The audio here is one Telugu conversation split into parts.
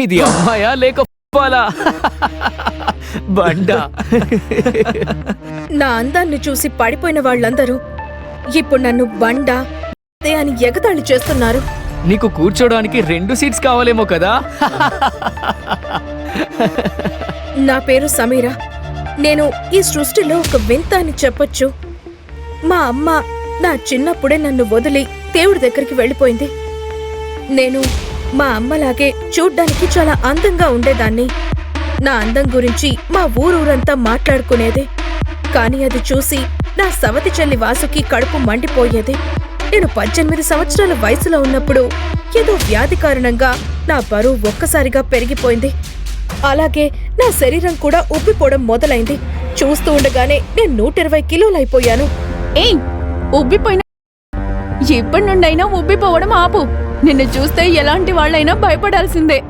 ఇది అమ్మాయా లేక బండ. నా అందాన్ని చూసి పడిపోయిన వాళ్ళందరూ ఇప్పుడు నన్ను బండ అని ఎగతాళి చేస్తున్నారు. నీకు కూర్చోడానికి రెండు సీట్స్ కావాలేమో కదా? నా పేరు సమీరా. నేను ఈ సృష్టిలో ఒక వింత అని చెప్పొచ్చు. మా అమ్మ నా చిన్నప్పుడే నన్ను వదిలి దేవుడి దగ్గరికి వెళ్ళిపోయింది. నేను మా అమ్మలాగే చూడ్డానికి చాలా అందంగా ఉండేదాన్ని. నా అందం గురించి మా ఊరూరంతా మాట్లాడుకునేది. కానీ అది చూసి నా సవతి చెల్లి వాసుకి కడుపు మండిపోయేది. నేను పద్దెనిమిది సంవత్సరాల వయసులో ఉన్నప్పుడు ఏదో వ్యాధి కారణంగా నా బరువు ఒక్కసారిగా పెరిగిపోయింది. అలాగే నా శరీరం కూడా ఉబ్బిపోవడం మొదలైంది. చూస్తూ ఉండగానే నేను నూట ఇరవై కిలోలైపోయాను. ఏయ్ ఉబ్బిపోయిన ఇప్పటి నుండైనా ఉబ్బిపోవడం ఆపు. నిన్ను చూస్తే ఎలాంటి వాళ్ళైనా భయపడాల్సిందే.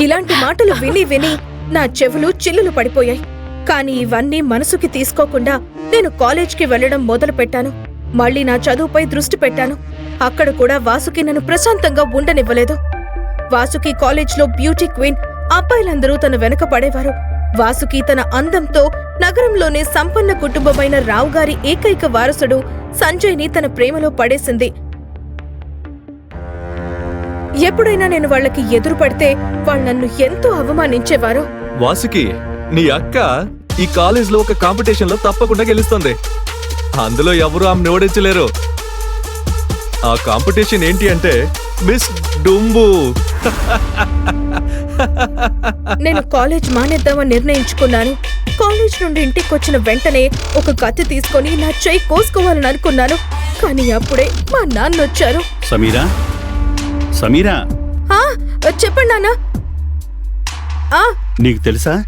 ఇలాంటి మాటలు విని విని నా చెవులు చిల్లులు పడిపోయాయి. కానీ ఇవన్నీ మనసుకి తీసుకోకుండా నేను కాలేజ్కి వెళ్ళడం మొదలు పెట్టాను మళ్ళీ నా చదువుపై దృష్టి పెట్టాను. అక్కడ కూడా వాసుకి నన్ను ప్రశాంతంగా ఉండనివ్వలేదు. వాసుకి కాలేజ్లో బ్యూటీ క్వీన్ అబ్బాయిలందరూ తన వెనక పడేవారు. వాసుకి తన అందంతో నగరంలోనే సంపన్న కుటుంబమైన రావు గారి ఏకైక వారసుడు సంజయ్ని తన ప్రేమలో పడేసింది. ఎప్పుడైనా నేను వాళ్ళకి ఎదురు పడితే వాళ్ళు నన్ను ఎంతో అవమానించేవారు. వాసుకి నీ అక్క ఈ కాలేజ్లో ఒక కాంపిటీషన్లో తప్పకుండా గెలుస్తుంది. అందులో ఎవరు ఆమె ఓడించలేరు. ఆ కాంపిటీషన్ ఏంటి అంటే మిస్ డుంబు. నేను కాలేజ్ మానేద్దామని నిర్ణయించుకున్నాను. కాలేజ్ నుండి ఇంటికి వచ్చిన వెంటనే ఒక కత్తి తీసుకొని నా చెయ్యి కోసుకోవాలని అనుకున్నాను. కానీ అప్పుడే మా నాన్న వచ్చారు సమీరా? సమీరా? ఆ చెప్పండి నాన్న. ఆ. నీకు తెలుసా?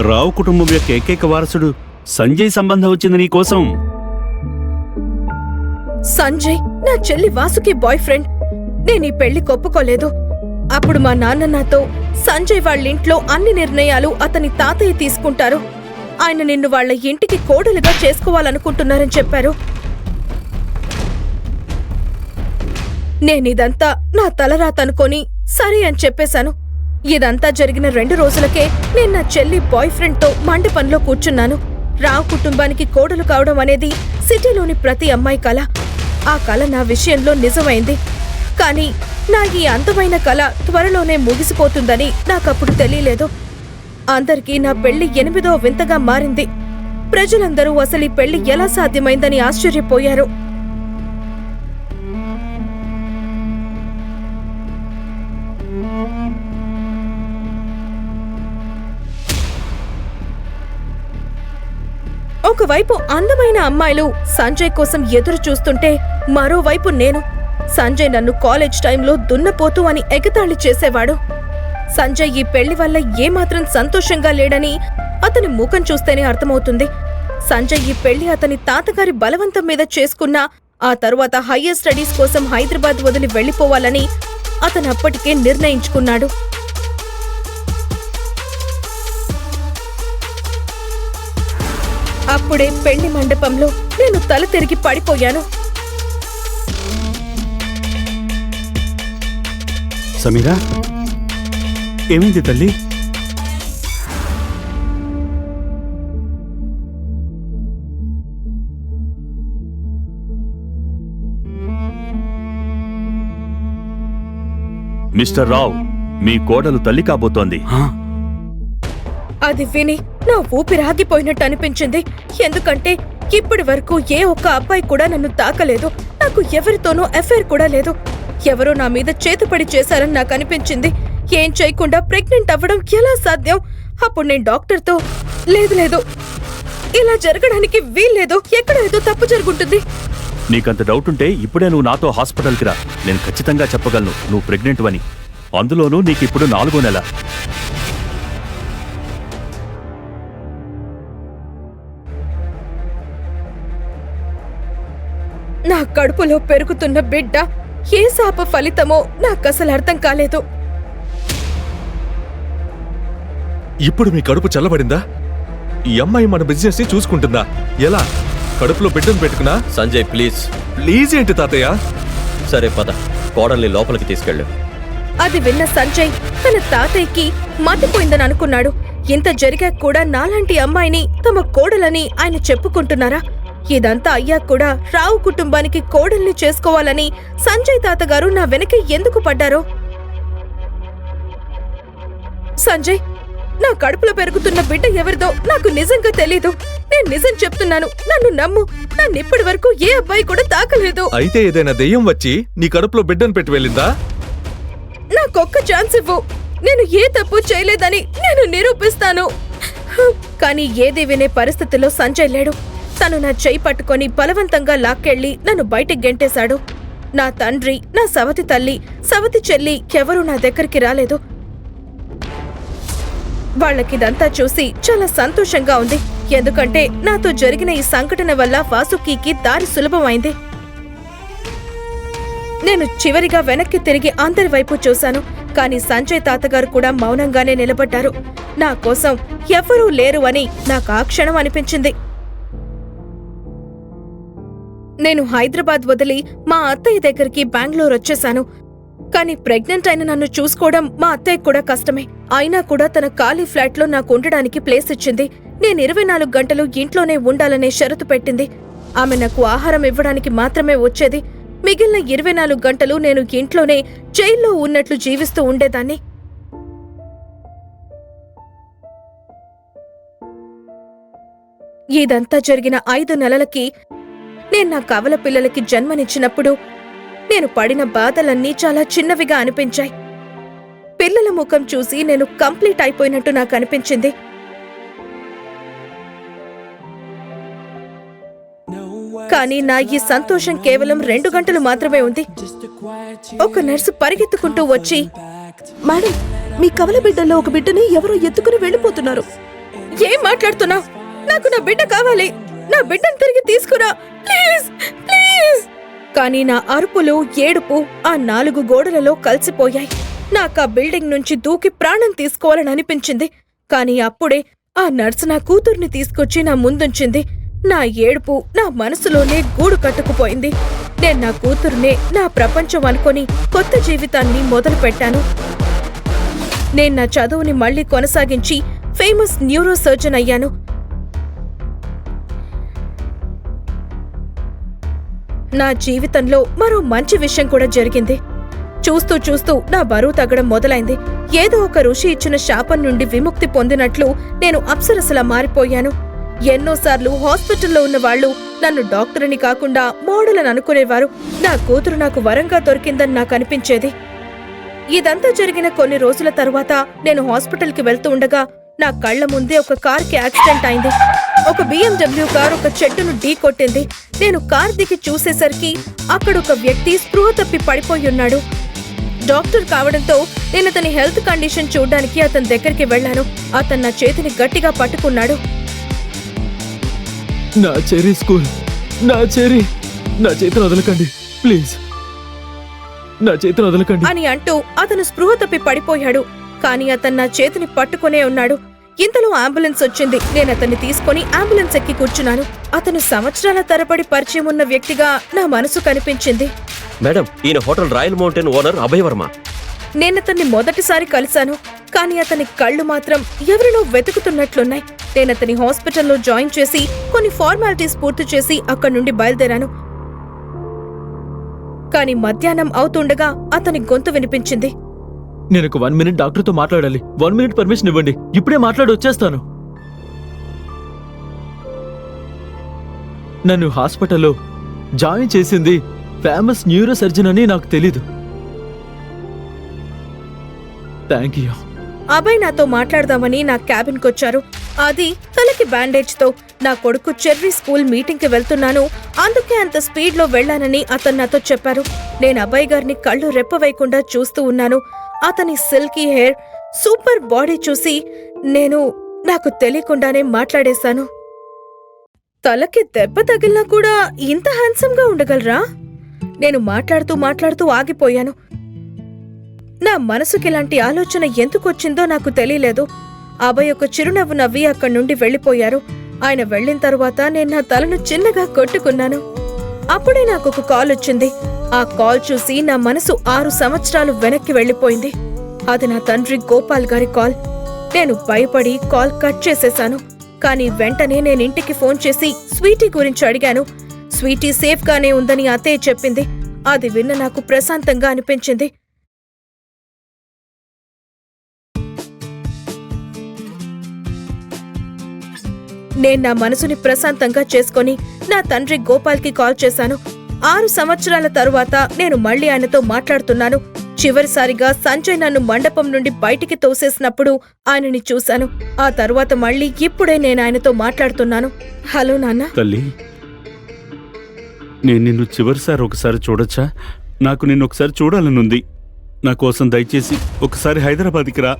రావు కుటుంబం యొక్క ఏకైక వారసుడు సంజయ్ సంబంధం వచ్చింది నీ కోసం. సంజయ్ నా చెల్లి వాసుకి బాయ్ ఫ్రెండ్. నేను ఈ పెళ్ళి కొప్పుకోలేదు. అప్పుడు మా నాన్న నాతో సంజయ్ వాళ్ళ ఇంట్లో అన్ని నిర్ణయాలు అతని తాతయ్య తీసుకుంటారు. ఆయన నిన్ను వాళ్ళ ఇంటికి కోడలుగా చేసుకోవాలనుకుంటున్నారని చెప్పారు. నేనిదంతా నా తలరాతనుకొని సరే అని చెప్పేశాను. ఇదంతా జరిగిన రెండు రోజులకే నేను నా చెల్లి బాయ్ ఫ్రెండ్తో మండపంలో కూర్చున్నాను. రావు కుటుంబానికి కోడలు కావడం అనేది సిటీలోని ప్రతి అమ్మాయి కళ ఆ కళ నా విషయంలో నిజమైంది. కానీ నా ఈ అందమైన కళ త్వరలోనే ముగిసిపోతుందని నాకప్పుడు తెలియలేదు. అందరికీ నా పెళ్ళి ఎనిమిదో వింతగా మారింది. ప్రజలందరూ అసలు ఈ పెళ్ళి ఎలా సాధ్యమైందని ఆశ్చర్యపోయారు. ఒకవైపు అందమైన అమ్మాయిలు సంజయ్ కోసం ఎదురు చూస్తుంటే మరోవైపు నేను సంజయ్ నన్ను కాలేజ్ టైంలో దున్నపోతూ అని ఎగతాళి చేసేవాడు. సంజయ్ ఈ పెళ్ళి వల్ల ఏమాత్రం సంతోషంగా లేడని అతని ముఖం చూస్తేనే అర్థమవుతుంది. సంజయ్ ఈ పెళ్ళి అతని తాతగారి బలవంతం మీద చేసుకున్న ఆ తరువాత హయ్యర్ స్టడీస్ కోసం హైదరాబాద్ వదిలి వెళ్ళిపోవాలని అతను అప్పటికే నిర్ణయించుకున్నాడు. అప్పుడే పెళ్ళి మండపంలో నేను తల తిరిగి పడిపోయాను. సమీరా? ఏమైంది తల్లి? మిస్టర్ రావ్ మీ కోడలు తల్లి కాబోతోంది. ఆ, అది విని నా ఊపిరి ఆగిపోయినట్టు అనిపించింది. ఎందుకంటే ఇప్పటి వరకు ఏ ఒక్క అబ్బాయి కూడా నన్ను తాకలేదు. నాకు ఎవరితోనూ అఫైర్ కూడా లేదు. ఎవరో నా మీద చేతుపడి చేశారని నాకు అనిపించింది. ఏం చేయకుండా ప్రెగ్నెంట్ అవ్వడం ఎలా సాధ్యం? అప్పుడు నేను డాక్టర్తో లేదు లేదు. ఇలా జరగడానికి వీల్లేదు. ఎక్కడ ఏదో తప్పు జరుగుంటుంది. నీకంత డౌట్ ఉంటే ఇప్పుడే నువ్వు నాతో హాస్పిటల్కి రా. నేను ఖచ్చితంగా చెప్పగలను నువ్వు ప్రెగ్నెంట్ అని అందులోనూ నీకు ఇప్పుడు నాలుగో నెల. నా కడుపులో పెరుగుతున్న బిడ్డ ఏ శాప ఫలితమో నాకసలు అర్థం కాలేదు. ఇప్పుడు మీ కడుపు చల్లబడిందా? ఈ అమ్మాయి మన బిజినెస్ని చూసుకుంటుందా? ఎలా? కడుపులో బిడ్డను పెట్టుకున్నా? సంజయ్ ప్లీజ్. ప్లీజ్ ఏంటి తాతయ్య? సరే పద. కోడల్ని లోపలికి తీసుకెళ్ళు. అది విన్న సంజయ్ తన తాతయ్యకి మతిపోయిందని అనుకున్నాడు. ఇంత జరిగాక కూడా నాలాంటి అమ్మాయిని తమ కోడలని ఆయన చెప్పుకుంటున్నారా? ఇదంతా అయ్యాక కూడా రావు కుటుంబానికి కోడల్ని చేసుకోవాలని సంజయ్ తాతగారు నా వెనక ఎందుకు పడ్డారో? సంజయ్ నా కడుపులో పెరుగుతున్న బిడ్డ ఎవరిదో నాకు నిజంగా తెలీదు. నేను నిజం చెప్తున్నాను. నన్ను నమ్ము. నన్ను ఇప్పటి వరకు ఏ అబ్బాయి కూడా తాకలేదు. అయితే ఏదైనా దెయ్యం వచ్చి నీ కడుపులో బిడ్డను పెట్టి వెళ్ళిందా? నాకొక్క ఛాన్స్ ఇవ్వు. నేను ఏ తప్పు చేయలేదని నేను నిరూపిస్తాను. కానీ ఏది వినే పరిస్థితిలో సంజయ్ లేడు. తను నా చేయి పట్టుకొని బలవంతంగా లాక్కెళ్ళి నన్ను బయటికి గెంటేశాడు. నా తండ్రి నా సవతి తల్లి సవతి చెల్లి ఎవరూ నా దగ్గరికి రాలేదు. వాళ్ళకిదంతా చూసి చాలా సంతోషంగా ఉంది. ఎందుకంటే నాతో జరిగిన ఈ సంఘటన వల్ల వాసుకీకి దారి సులభమైంది. నేను చివరిగా వెనక్కి తిరిగి అందరి వైపు చూశాను. కానీ సంజయ్ తాతగారు కూడా మౌనంగానే నిలబడ్డారు. నా కోసం ఎవ్వరూ లేరు అని నాకు ఆ క్షణం అనిపించింది. నేను హైదరాబాద్ వదిలి మా అత్తయ్య దగ్గరికి బెంగళూరు వచ్చేశాను. కానీ ప్రెగ్నెంట్ అయిన నన్ను చూసుకోవడం మా అత్తయ్య కూడా కష్టమే. అయినా కూడా తన ఖాళీ ఫ్లాట్లో నాకు ఉండడానికి ప్లేస్ ఇచ్చింది. నేను ఇరవై నాలుగు గంటలు ఇంట్లోనే ఉండాలనే షరతు పెట్టింది. ఆమె నాకు ఆహారం ఇవ్వడానికి మాత్రమే వచ్చేది. మిగిలిన ఇరవై నాలుగు గంటలు నేను ఇంట్లోనే జైల్లో ఉన్నట్లు జీవిస్తూ ఉండేదాన్ని. ఇదంతా జరిగిన ఐదు నెలలకి నేను నా కవల పిల్లలకి జన్మనిచ్చినప్పుడు నేను పడిన బాధలన్నీ చాలా చిన్నవిగా అనిపించాయి. పిల్లల ముఖం చూసి నేను కంప్లీట్ అయిపోయినట్టు నాకు అనిపించింది. కానీ నా ఈ సంతోషం కేవలం రెండు గంటలు మాత్రమే ఉంది. ఒక నర్సు పరిగెత్తుకుంటూ వచ్చి మేడం మీ కవల బిడ్డలో ఒక బిడ్డని ఎవరో ఎత్తుకుని వెళ్ళిపోతున్నారు. ఏం మాట్లాడుతున్నావు? నాకు నా బిడ్డ కావాలి. నా బిడ్డను తిరిగి తీసుకురా. Please please. కానీ నా అరుపులు ఏడుపు ఆ నాలుగు గోడలలో కలిసిపోయాయి. నాకు ఆ బిల్డింగ్ నుంచి దూకి ప్రాణం తీసుకోవాలని అనిపించింది. కానీ అప్పుడే ఆ నర్సు నా కూతుర్ని తీసుకొచ్చి నా ముందుంచింది. నా ఏడుపు నా మనసులోనే గూడు కట్టుకుపోయింది. నేను నా కూతుర్నే నా ప్రపంచం అనుకొని కొత్త జీవితాన్ని మొదలు పెట్టాను నేను నా చదువుని మళ్ళీ కొనసాగించి ఫేమస్ న్యూరో సర్జన్ అయ్యాను. నా జీవితంలో మరో మంచి విషయం కూడా జరిగింది. చూస్తూ చూస్తూ నా బరువు తగ్గడం మొదలైంది. ఏదో ఒక ఋషి ఇచ్చిన శాపం నుండి విముక్తి పొందినట్లు నేను అప్సరసలా మారిపోయాను. ఎన్నోసార్లు హాస్పిటల్లో ఉన్న వాళ్ళు నన్ను డాక్టర్ని కాకుండా మోడల్ అని అనుకునేవారు. నా కూతురు నాకు వరంగా దొరికిందని నాకు అనిపించేది. ఇదంతా జరిగిన కొన్ని రోజుల తరువాత నేను హాస్పిటల్కి వెళ్తూ ఉండగా నా కళ్ళ ముందే ఒక కార్కి యాక్సిడెంట్ అయింది. ఒక బిఎండబ్ల్యూ కార్ ఒక చెట్టును ఢీ కొట్టింది. నేను కార్ దిగి చూసేసరికి అక్కడ ఒక వ్యక్తి స్పృహ తప్పి పడిపోయి ఉన్నాడు. డాక్టర్ కావడంతో నేను అతని హెల్త్ కండిషన్ చూడ్డానికి అతని దగ్గరికి వెళ్ళాను. అతను నా చేతిని గట్టిగా పట్టుకున్నాడు. నా చెరీ స్కూల్ నా చెరీ నా చేతిని వదలకండి ప్లీజ్. నా చేతిని వదలకండి. అని అంటూ అతను స్పృహ తప్పి పడిపోయాడు. కానీ అతను నా చేతిని పట్టుకునే ఉన్నాడు. ఇంతలో అంబులెన్స్ వచ్చింది. నేను అతన్ని తీసుకొని అంబులెన్స్ ఎక్కి కూర్చున్నాను. అతను సంవత్సరాల తరబడి పరిచయం ఉన్న వ్యక్తిగా నా మనసు కనిపించింది. మేడం ఈయన hotel royal mountain owner Abhay Varma. నేనతన్ని మొదటిసారి కలిశాను. కానీ అతని కళ్ళు మాత్రం ఎవరినో వెతుకుతున్నట్లున్నాయి. నేనతని హాస్పిటల్లో జాయిన్ చేసి కొన్ని ఫార్మాలిటీస్ పూర్తి చేసి అక్కడి నుండి బయలుదేరాను. కానీ మధ్యాహ్నం అవుతుండగా అతని గొంతు వినిపించింది. నేను ఒక వన్ మినిట్ డాక్టర్తో మాట్లాడాలి. వన్ మినిట్ పర్మిషన్ ఇవ్వండి. ఇప్పుడే మాట్లాడి వచ్చేస్తాను. నన్ను హాస్పిటల్లో జాయిన్ చేసింది ఫేమస్ న్యూరో సర్జన్ అని నాకు తెలీదు. థ్యాంక్ యూ అభయ్ నాతో మాట్లాడదామని నా క్యాబిన్కి వచ్చారు. అది తలకి బ్యాండేజ్తో నా కొడుకు చెర్రీ స్కూల్ మీటింగ్కి వెళ్తున్నాను. అందుకే అంత స్పీడ్లో వెళ్ళానని అతను నాతో చెప్పారు. నేను అభయ్ గారిని కళ్ళు రెప్పవేయకుండా చూస్తూ ఉన్నాను. అతని సిల్కీ హెయిర్ సూపర్ బాడీ చూసి నేను నాకు తెలియకుండానే మాట్లాడేశాను. తలకి దెబ్బ తగిలినా కూడా ఇంత హ్యాండ్సమ్గా ఉండగలరా? నేను మాట్లాడుతూ మాట్లాడుతూ ఆగిపోయాను. నా మనసుకి ఇలాంటి ఆలోచన ఎందుకొచ్చిందో నాకు తెలియలేదు. అభయ్ ఒక చిరునవ్వు నవ్వి అక్కడి నుండి వెళ్ళిపోయారు. ఆయన వెళ్ళిన తరువాత నేను నా తలను చిన్నగా కొట్టుకున్నాను. అప్పుడే నాకు ఒక కాల్ వచ్చింది. ఆ కాల్ చూసి నా మనసు ఆరు సంవత్సరాలు వెనక్కి వెళ్ళిపోయింది. అది నా తండ్రి గోపాల్ గారి కాల్. నేను భయపడి కాల్ కట్ చేసేశాను. కానీ వెంటనే నేను ఇంటికి ఫోన్ చేసి స్వీటీ గురించి అడిగాను. స్వీటీ సేఫ్గానే ఉందని అత్తయ్య చెప్పింది. అది విన్న నాకు ప్రశాంతంగా అనిపించింది. నేను నా మనసుని ప్రశాంతంగా చేసుకొని నా తండ్రి గోపాల్కి కాల్ చేశాను. ఆరు సంవత్సరాల తరువాత నేను మళ్ళీ ఆయనతో మాట్లాడుతున్నాను. చివరిసారిగా సంజయ్ నన్ను మండపం నుండి బయటికి తోసేసినప్పుడు ఆయనని చూశాను. ఆ తరువాత మళ్ళీ ఇప్పుడే నేను ఆయనతో మాట్లాడుతున్నాను. హలో నాన్న. తల్లి నేను నిన్ను చివరిసారి ఒకసారి చూడొచ్చా? నాకు నిన్ను ఒకసారి చూడాలనుంది నా కోసం దయచేసి ఒకసారి హైదరాబాద్కి రా.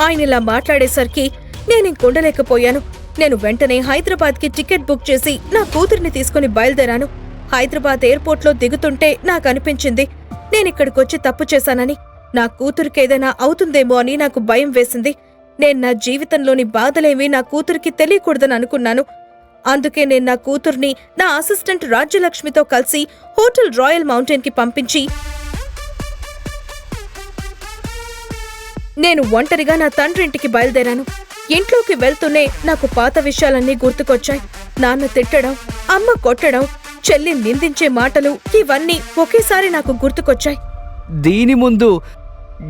ఆయన ఇలా మాట్లాడేసరికి నేను ఇంకొండలేకపోయాను నేను వెంటనే హైదరాబాద్కి టికెట్ బుక్ చేసి నా కూతురిని తీసుకుని బయలుదేరాను. హైదరాబాద్ ఎయిర్పోర్ట్లో దిగుతుంటే నాకు అనిపించింది నేనిక్కడికొచ్చి తప్పు చేశానని. నా కూతురికి ఏదైనా అవుతుందేమో అని నాకు భయం వేసింది. నేను నా జీవితంలోని బాధలేవి నా కూతురికి తెలియకూడదని అనుకున్నాను. అందుకే నేను నా కూతుర్ని నా అసిస్టెంట్ రాజ్యలక్ష్మితో కలిసి హోటల్ రాయల్ మౌంటైన్కి పంపించి నేను ఒంటరిగా నా తండ్రింటికి బయలుదేరాను. ఇంట్లోకి వెళ్తూనే నాకు పాత విషయాలన్నీ గుర్తుకొచ్చాయి. నాన్న తిట్టడం అమ్మ కొట్టడం చెల్లి నిందించే మాటలు ఇవన్నీ ఒకేసారి నాకు గుర్తుకొచ్చాయి. దీని ముందు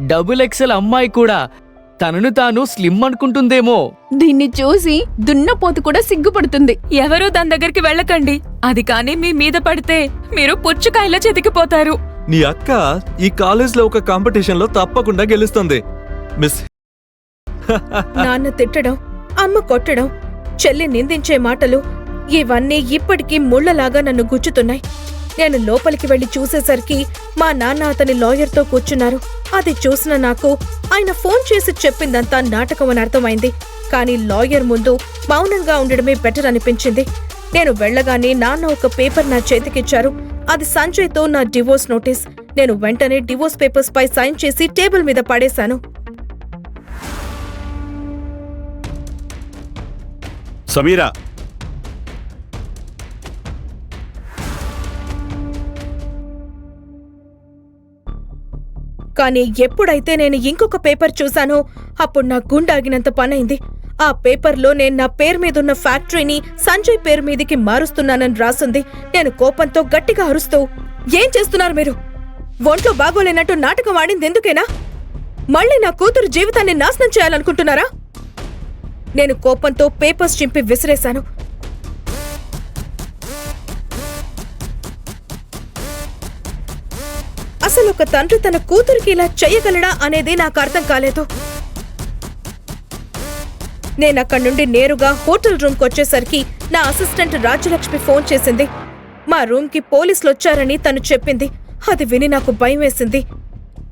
డబుల్ ఎక్సెల్ అమ్మాయి కూడా తనను తాను స్లిమ్ అనుకుంటుందేమో. దీన్ని చూసి దున్నపోతు కూడా సిగ్గుపడుతుంది. ఎవరూ దాని దగ్గరికి వెళ్ళకండి. అది కానీ మీ మీద పడితే మీరు పుచ్చకాయలా చెతికిపోతారు. నీ అక్క ఈ కాలేజ్లో ఒక కాంపిటీషన్లో తప్పకుండా గెలుస్తుంది. మిస్ నాన్న తిట్టడం అమ్మ కొట్టడం చెల్లి నిందించే మాటలు ఇవన్నీ ఇప్పటికీ ముళ్ళలాగా నన్ను గుచ్చుతున్నాయి. నేను లోపలికి వెళ్ళి చూసేసరికి మా నాన్న అతని లాయర్తో కూర్చున్నారు. అది చూసిన నాకు ఆయన ఫోన్ చేసి చెప్పిందంతా నాటకం అని అర్థమైంది. కానీ లాయర్ ముందు మౌనంగా ఉండడమే బెటర్ అనిపించింది. నేను వెళ్ళగానే నాన్న ఒక పేపర్ నా చేతికిచ్చారు. అది సంజయ్తో నా డివోర్స్ నోటీస్. నేను వెంటనే డివోర్స్ పేపర్స్ పై సైన్ చేసి టేబుల్ మీద పడేశాను. సమీరా. కానీ ఎప్పుడైతే నేను ఇంకొక పేపర్ చూశానో అప్పుడు నా గుండాగినంత పనైంది. ఆ పేపర్లో నేను నా పేరు మీదున్న ఫ్యాక్టరీని సంజయ్ పేరు మీదికి మారుస్తున్నానని రాసుంది. నేను కోపంతో గట్టిగా అరుస్తూ ఏం చేస్తున్నారు మీరు? ఒంట్లో బాగోలేనట్టు నాటకం ఆడింది ఎందుకేనా? మళ్ళీ నా కూతురు జీవితాన్ని నాశనం చేయాలనుకుంటున్నారా? నేను కోపంతో పేపర్స్ చింపి విసిరేశాను. అసలు ఒక తండ్రి తన కూతురికి ఇలా చెయ్యగలడా అనేది నాకు అర్థం కాలేదు. నేను అక్కడి నుండి నేరుగా హోటల్ రూమ్కి వచ్చేసరికి నా అసిస్టెంట్ రాజ్యలక్ష్మి ఫోన్ చేసింది. మా రూమ్కి పోలీసులు వచ్చారని తను చెప్పింది. అది విని నాకు భయం వేసింది.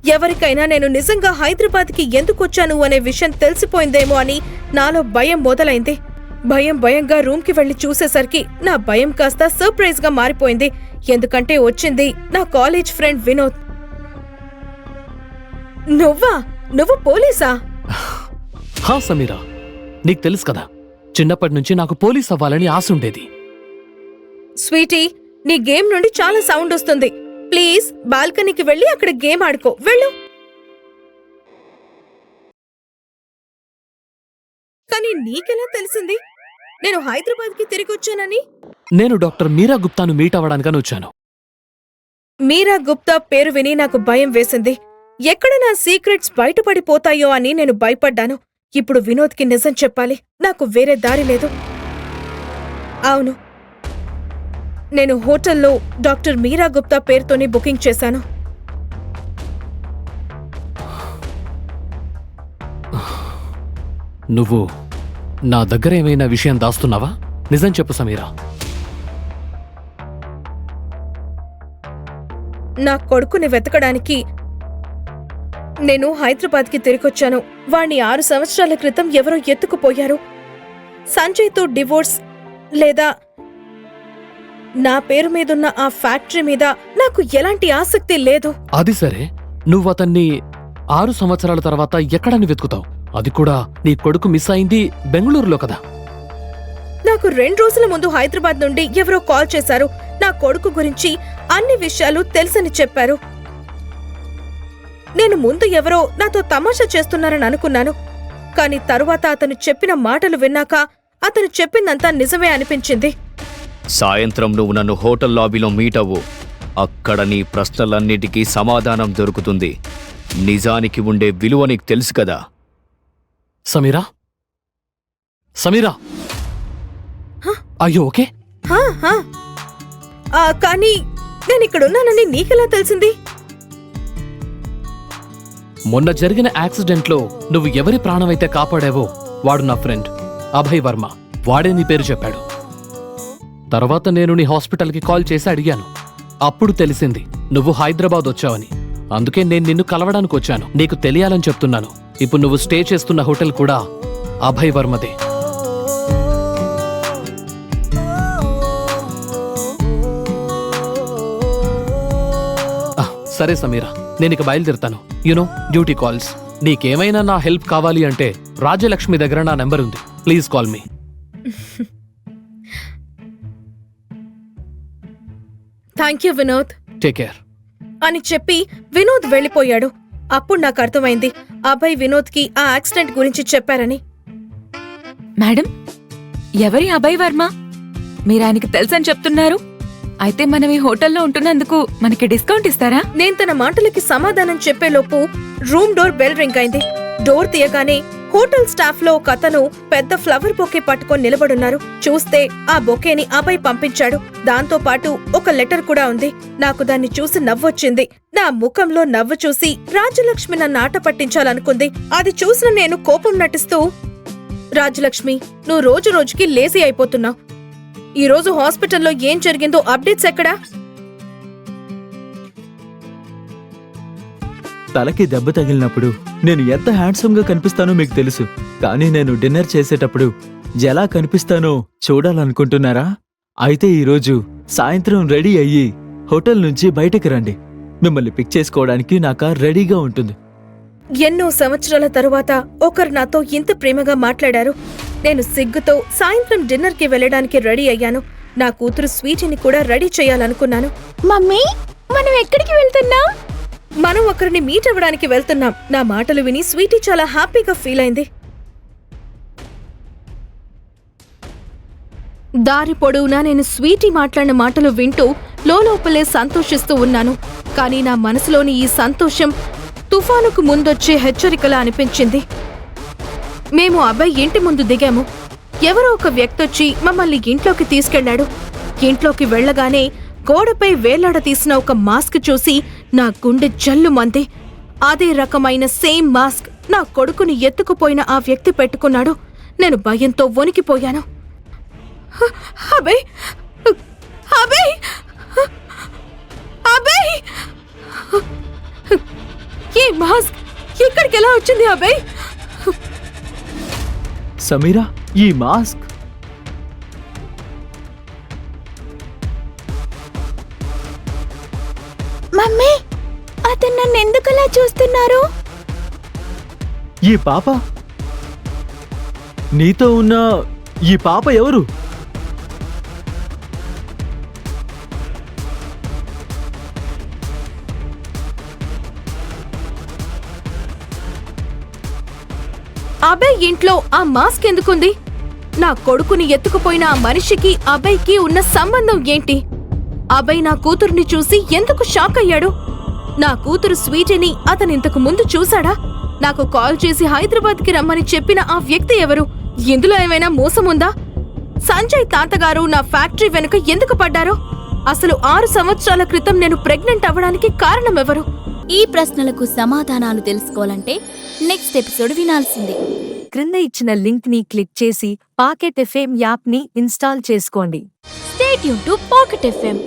ఎవరికైనా నేను నిజంగా హైదరాబాద్కి ఎందుకు వచ్చాను అనే విషయం తెలిసిపోయిందేమో అని నాలో భయం మొదలైంది. భయం భయంగా రూమ్కి వెళ్ళి చూసేసరికి నా భయం కాస్త సర్ప్రైజ్గా మారిపోయింది. ఎందుకంటే వచ్చింది నా కాలేజ్ ఫ్రెండ్ వినోద్. నువ్వా? నువ్వు పోలీసా? హా సమీరా. నీకు తెలుసు కదా చిన్నప్పటి నుంచి నాకు పోలీస్ అవ్వాలని ఆశ ఉండేది. స్వీటీ నీ గేమ్ నుండి చాలా సౌండ్ వస్తుంది. ప్లీజ్ బాల్కనీకి వెళ్ళి అక్కడ గేమ్ ఆడుకో. వెళ్ళు. కానీ నీకెలా తెలిసింది? నేను హైదరాబాద్కి తిరిగి వచ్చానని? నేను డాక్టర్ మీరా గుప్తాను మీట్ అవ్వడానికని వచ్చాను. మీరా గుప్తా పేరు విని నాకు భయం వేసింది. ఎక్కడ నా సీక్రెట్స్ బయటపడిపోతాయో అని నేను భయపడ్డాను. ఇప్పుడు వినోద్కి నిజం చెప్పాలి. నాకు వేరే దారి లేదు. అవును నేను హోటల్లో డాక్టర్ మీరా గుప్తా పేరుతోనే బుకింగ్ చేశాను. నువ్వు నా దగ్గర ఏమైనా విషయం దాస్తున్నావా? నిజం చెప్పు సమీరా. నా కొడుకుని వెతకడానికి నేను హైదరాబాద్కి తిరిగొచ్చాను. వాణ్ణి ఆరు సంవత్సరాల క్రితం ఎవరో ఎత్తుకుపోయారు. సంజయ్తో డివోర్స్ లేదా నా పేరు మీదున్న ఆ ఫ్యాక్టరీ మీద నాకు ఎలాంటి ఆసక్తి లేదు. అది సరే. నువ్వు అతన్ని ఆరు సంవత్సరాల తర్వాత ఎక్కడని వెతుకుతావు? అది కూడా నీ కొడుకు మిస్ అయింది బెంగళూరులో కదా. నాకు రెండు రోజుల ముందు హైదరాబాద్ నుండి ఎవరో కాల్ చేశారు. నా కొడుకు గురించి అన్ని విషయాలు తెలుసని చెప్పారు. నేను ముందు ఎవరో నాతో తమాషా చేస్తున్నారని అనుకున్నాను. కానీ తరువాత అతను చెప్పిన మాటలు విన్నాక అతను చెప్పిందంతా నిజమే అనిపించింది. సాయంత్రం నువ్వు నన్ను హోటల్ లాబీలో మీట్ అవ్వు అక్కడ నీ ప్రశ్నలన్నిటికీ సమాధానం దొరుకుతుంది. నిజానికి ఉండే విలువ నీకు తెలుసు కదా. సమీరా? సమీరా? అయ్యో ఓకే హా, హా. ఆ, కానీ నేను ఇక్కడున్నానని నీకెలా తెలిసింది? మొన్న జరిగిన యాక్సిడెంట్లో నువ్వు ఎవరి ప్రాణమైతే కాపాడావో వాడు నా ఫ్రెండ్ అభయ్ వర్మ. వాడే నీ పేరు చెప్పాడు. తర్వాత నేను నీ హాస్పిటల్కి కాల్ చేసి అడిగాను. అప్పుడు తెలిసింది నువ్వు హైదరాబాద్ వచ్చావని. అందుకే నేను నిన్ను కలవడానికి వచ్చాను. నీకు తెలియాలని చెప్తున్నాను. ఇప్పుడు నువ్వు స్టే చేస్తున్న హోటల్ కూడా అభయ్ వర్మదే. సరే సమీరా నేను ఇక బయలుదేరుతాను. యునో డ్యూటీ కాల్స్ నీకేమైనా నా హెల్ప్ కావాలి అంటే రాజలక్ష్మి దగ్గర నా నెంబర్ ఉంది please call me thank you Vinod take care అని చెప్పి వినోద్ వెళ్ళిపోయాడు. అప్పుడు నాకు అర్థమైంది. అభయ్ వినోద్కి ఆ యాక్సిడెంట్ గురించి చెప్పారని. మేడం ఎవరి అభయ్ వర్మ? మీరు ఆయనకి తెలుసని చెప్తున్నారు. అయితే మనం ఈ హోటల్లో ఉంటున్నందుకు మనకి డిస్కౌంట్ ఇస్తారా? నేను తన మాటలకి సమాధానం చెప్పేలోపు రూమ్ డోర్ బెల్ రింగ్ అయింది. డోర్ తీయగానే హోటల్ స్టాఫ్లో ఒక అతను పెద్ద ఫ్లవర్ బొకే పట్టుకొని నిలబడున్నారు. చూస్తే ఆ బొకేని అభయ్ పంపించాడు. దాంతో పాటు ఒక లెటర్ కూడా ఉంది. నాకు దాన్ని చూసి నవ్వొచ్చింది. నా ముఖంలో నవ్వు చూసి రాజలక్ష్మి నన్ను ఆట పట్టించాలనుకుంది. అది చూసిన నేను కోపం నటిస్తూ రాజలక్ష్మి నువ్వు రోజు రోజుకి లేజీ అయిపోతున్నావు. ఈరోజు హాస్పిటల్లో ఏం జరిగిందో అప్డేట్స్ ఎక్కడా? తలకి దెబ్బ తగిలినప్పుడు నేను ఎంత హ్యాండ్సమ్గా కనిపిస్తానో మీకు తెలుసు. కానీ నేను డిన్నర్ చేసేటప్పుడు ఎలా కనిపిస్తానో చూడాలనుకుంటున్నారా? అయితే ఈరోజు సాయంత్రం రెడీ అయ్యి హోటల్ నుంచి బయటకు రండి. మిమ్మల్ని పిక్ చేసుకోవడానికి నా కార్ రెడీగా ఉంటుంది. ఎన్నో సంవత్సరాల తరువాత ఒకరు నాతో ఇంత ప్రేమగా మాట్లాడారు. నేను సిగ్గుతో సాయంత్రం డిన్నర్కి వెళ్ళడానికి రెడీ అయ్యాను. నా కూతురు స్వీటీని కూడా రెడీ చేయాలనుకున్నాను. మమ్మీ మనం ఎక్కడికి వెళ్తున్నాం? మనం ఒకరిని మీట్ అవ్వడానికి వెళ్తున్నాం. నా మాటలు విని స్వీటీ చాలా హ్యాపీగా ఫీల్ అయింది. దారి పొడవునా నేను స్వీటీ మాట్లాడిన మాటలు వింటూ లోపలే సంతోషిస్తూ ఉన్నాను. కానీ నా మనసులోని ఈ సంతోషం తుఫానుకు ముందొచ్చే హెచ్చరికలా అనిపించింది. మేము అబ్బాయి ఇంటి ముందు దిగాము. ఎవరో ఒక వ్యక్తి వచ్చి మమ్మల్ని ఇంట్లోకి తీసుకెళ్ళాడు ఇంట్లోకి వెళ్ళగానే గోడపై వేలాడ తీసిన ఒక మాస్క్ చూసి నా గుండె జల్లు మంది. అదే రకమైన సేమ్ మాస్క్ నా కొడుకుని ఎత్తుకుపోయిన ఆ వ్యక్తి పెట్టుకున్నాడు. నేను భయంతో వణికిపోయాను. అబే! అబే! అబే! ఈ మాస్క్ ఇక్కడికి ఎలా వచ్చింది అబే? సమీరా ఈ మాస్క్ చూస్తున్నారు ఈ పాప? నీతో ఉన్న ఈ పాప ఎవరు? అభయ్ ఇంట్లో ఆ మాస్క్ ఎందుకుంది? నా కొడుకుని ఎత్తుకుపోయిన ఆ మనిషికి అభయ్కి ఉన్న సంబంధం ఏంటి? అభయ్ నా కూతురుని చూసి ఎందుకు షాక్ అయ్యాడు నా కూతురు స్వీటీని అతను ఇంతకు ముందు చూశాడా? నాకు కాల్ చేసి హైదరాబాద్కి రమ్మని చెప్పిన ఆ వ్యక్తి ఎవరు? ఇందులో ఏమైనా మోసం ఉందా? సంజయ్ తాతగారు నా ఫ్యాక్టరీ వెనుక ఎందుకు పడ్డారో? అసలు ఆరు సంవత్సరాల క్రితం నేను ప్రెగ్నెంట్ అవ్వడానికి కారణం ఎవరు? ఈ ప్రశ్నలకు సమాధానాలు తెలుసుకోవాలంటే నెక్స్ట్ ఎపిసోడ్ వినాల్సిందే. క్రింద ఇచ్చిన లింక్ని క్లిక్ చేసి పాకెట్ ఎఫ్ఎం యాప్ని ఇన్స్టాల్ చేసుకోండి. స్టేట్ యూన్ టు పాకెట్ ఎఫ్ఎం